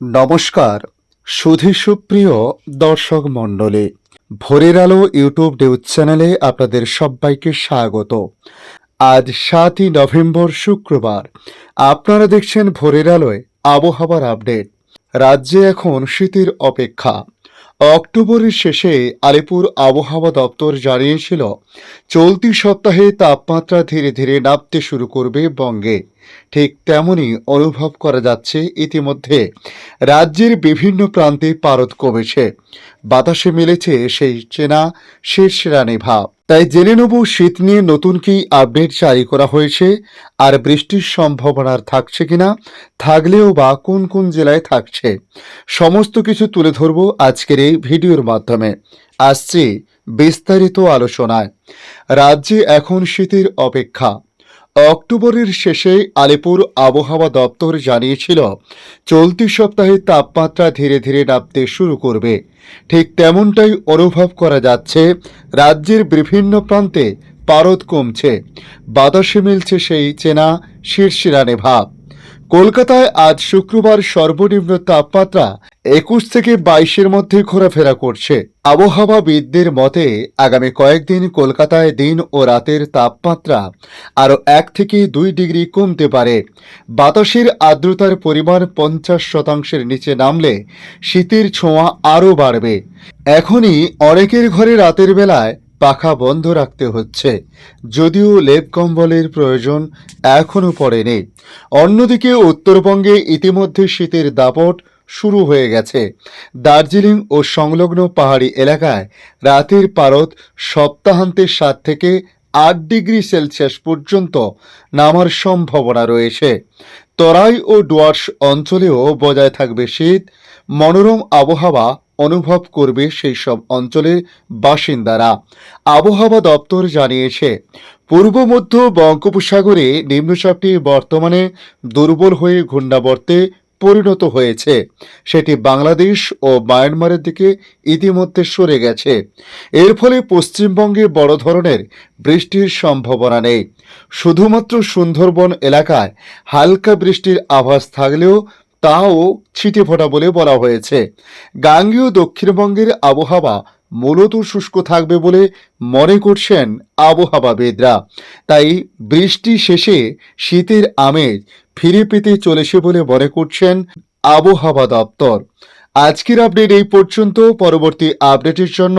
নমস্কার, সুধী সুপ্রিয় দর্শক মণ্ডলী, ভোরের আলো ইউটিউব নিউজ চ্যানেলে আপনাদের সবাইকে স্বাগত। আজ সাতই নভেম্বর শুক্রবার, আপনারা দেখছেন ভোরের আলোয় আবহাওয়ার আপডেট। রাজ্যে এখন শীতের অপেক্ষা। অক্টোবরের শেষে আলিপুর আবহাওয়া দপ্তর জানিয়েছিল, চলতি সপ্তাহে তাপমাত্রা ধীরে ধীরে নামতে শুরু করবে বঙ্গে। ঠিক তেমনই অনুভব করা যাচ্ছে ইতিমধ্যে। রাজ্যের বিভিন্ন প্রান্তে পারদ কমেছে। বাতাসে মিলেছে সেই চেনা শীর্ষরানি ভাব। তাই জেনে নেব শীত নিয়ে নতুন কি আপডেট জারি করা হয়েছে, আর বৃষ্টির সম্ভাবনা থাকছে কিনা, থাকলেও বা কোন কোন জেলায় থাকছে। সমস্ত কিছু তুলে ধরব আজকের এই ভিডিওর মাধ্যমে। আসছে বিস্তারিত আলোচনায়। রাজ্যে এখন শীতের অপেক্ষা। অক্টোবরের শেষে আলিপুর আবহাওয়া দপ্তর জানিয়েছিল, চলতি সপ্তাহে তাপমাত্রা ধীরে ধীরে নামতে শুরু করবে। ঠিক তেমনটাই অনুভব করা যাচ্ছে, রাজ্যের বিভিন্ন প্রান্তে পারদ কমছে। বাতাসে মিলছে সেই চেনা শীর্ষিরানে ভাব। কলকাতায় আজ শুক্রবার সর্বনিম্ন তাপমাত্রা একুশ থেকে বাইশের মধ্যে ঘোরাফেরা করছে। আবহাওয়াবিদদের মতে, আগামী কয়েকদিন কলকাতায় দিন ও রাতের তাপমাত্রা আরও এক থেকে দুই ডিগ্রি কমতে পারে। বাতাসের আর্দ্রতার পরিমাণ পঞ্চাশ শতাংশের নিচে নামলে শীতের ছোঁয়া আরও বাড়বে। এখনই অনেকের ঘরে রাতের বেলায় পাখা বন্ধ রাখতে হচ্ছে। যদিও লেপ কম্বলের প্রয়োজন এখনও পড়েনি। অন্যদিকে উত্তরবঙ্গে ইতিমধ্যে শীতের দাপট শুরু হয়ে গেছে। দার্জিলিং ও সংলগ্ন পাহাড়ি এলাকায় রাতের পারদ সপ্তাহান্তে সাত থেকে আট ডিগ্রি সেলসিয়াস পর্যন্ত নামার সম্ভাবনা রয়েছে। তরাই ও ডুয়ার্স অঞ্চলেও বজায় থাকবে শীত। মনোরম আবহাওয়া অনুভব করবে সেই সব অঞ্চলের বাসিন্দারা। আবহাওয়া দপ্তর জানিয়েছে, পূর্ব মধ্য বঙ্গোপসাগরে নিম্নচাপটি বর্তমানে দুর্বল হয়ে ঘূর্ণাবর্তে পরিণত হয়েছে। সেটি বাংলাদেশ ও মায়ানমারের দিকে ইতিমধ্যে সরে গেছে। এর ফলে পশ্চিমবঙ্গে বড় ধরনের বৃষ্টির সম্ভাবনা নেই। শুধুমাত্র সুন্দরবন এলাকায় হালকা বৃষ্টির আভাস থাকলেও তাও ছিটে ফোটা বলে বলা হয়েছে। গাঙ্গেয় দক্ষিণবঙ্গের আবহাওয়া মূলত শুষ্ক থাকবে বলে মনে করছেন আবহাওয়াবিদরা তাই বৃষ্টি শেষে শীতের আমেজ ফিরে পেতে চলেছে বলে মনে করছেন আবহাওয়া দপ্তর। আজকের আপডেট এই পর্যন্ত। পরবর্তী আপডেটের জন্য